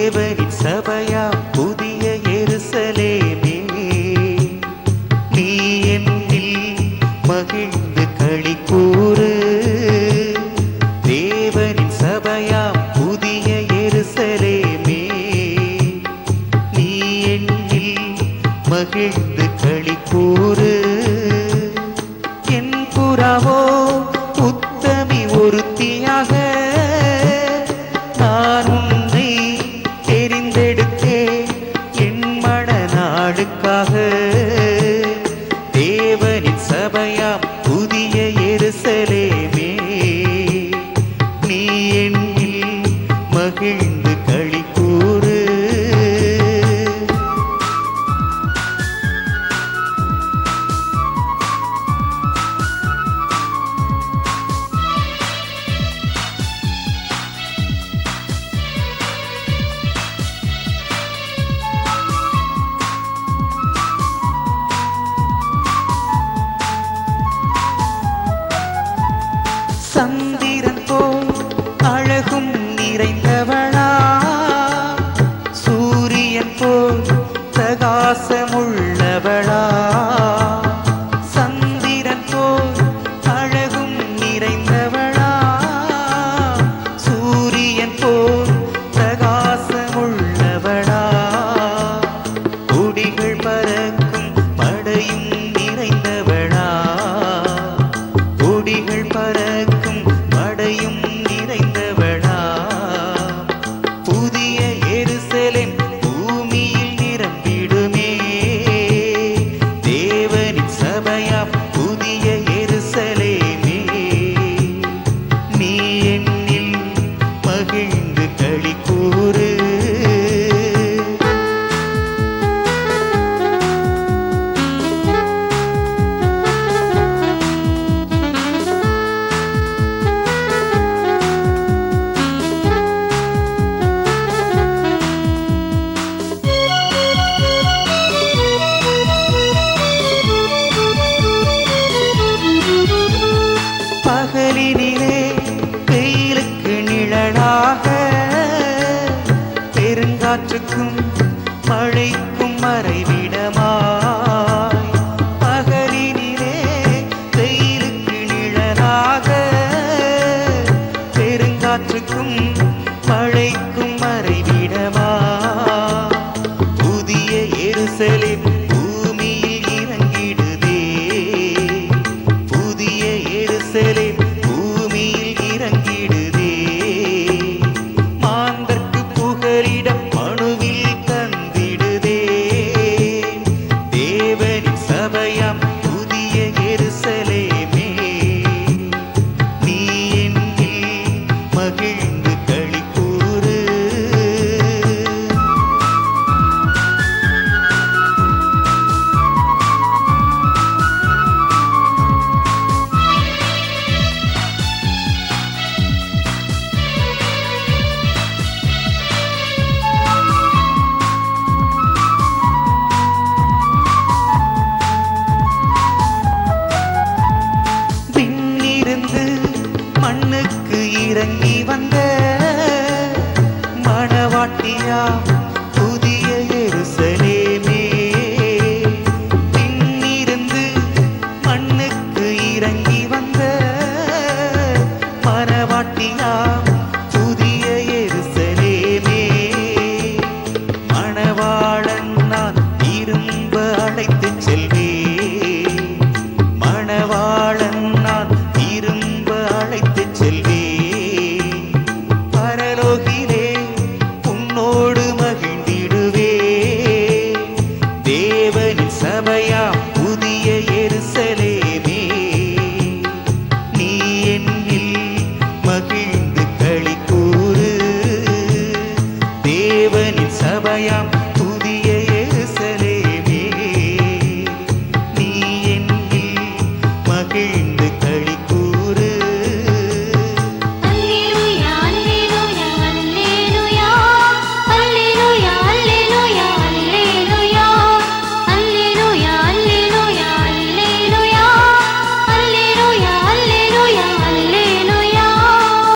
தேவனின் சபையா புதிய எருசலேமே. நீ என்னில் மகிழ்ந்து களி கூறு. தேவனின் சபையா புதிய எருசலேமே. நீ என்னில் மகிழ்ந்து களி கூறு. என் புறாவோ உத்தமி ஒருத்தியாக se காற்றுக்கும் மழைக்கும் மறைவிடமாய். பகலினிலே வெயிலுக்கு நிழலாக. பெருங்காற்றுக்கும் மழைக்கும் மாற்றினாம் ഹൃദയം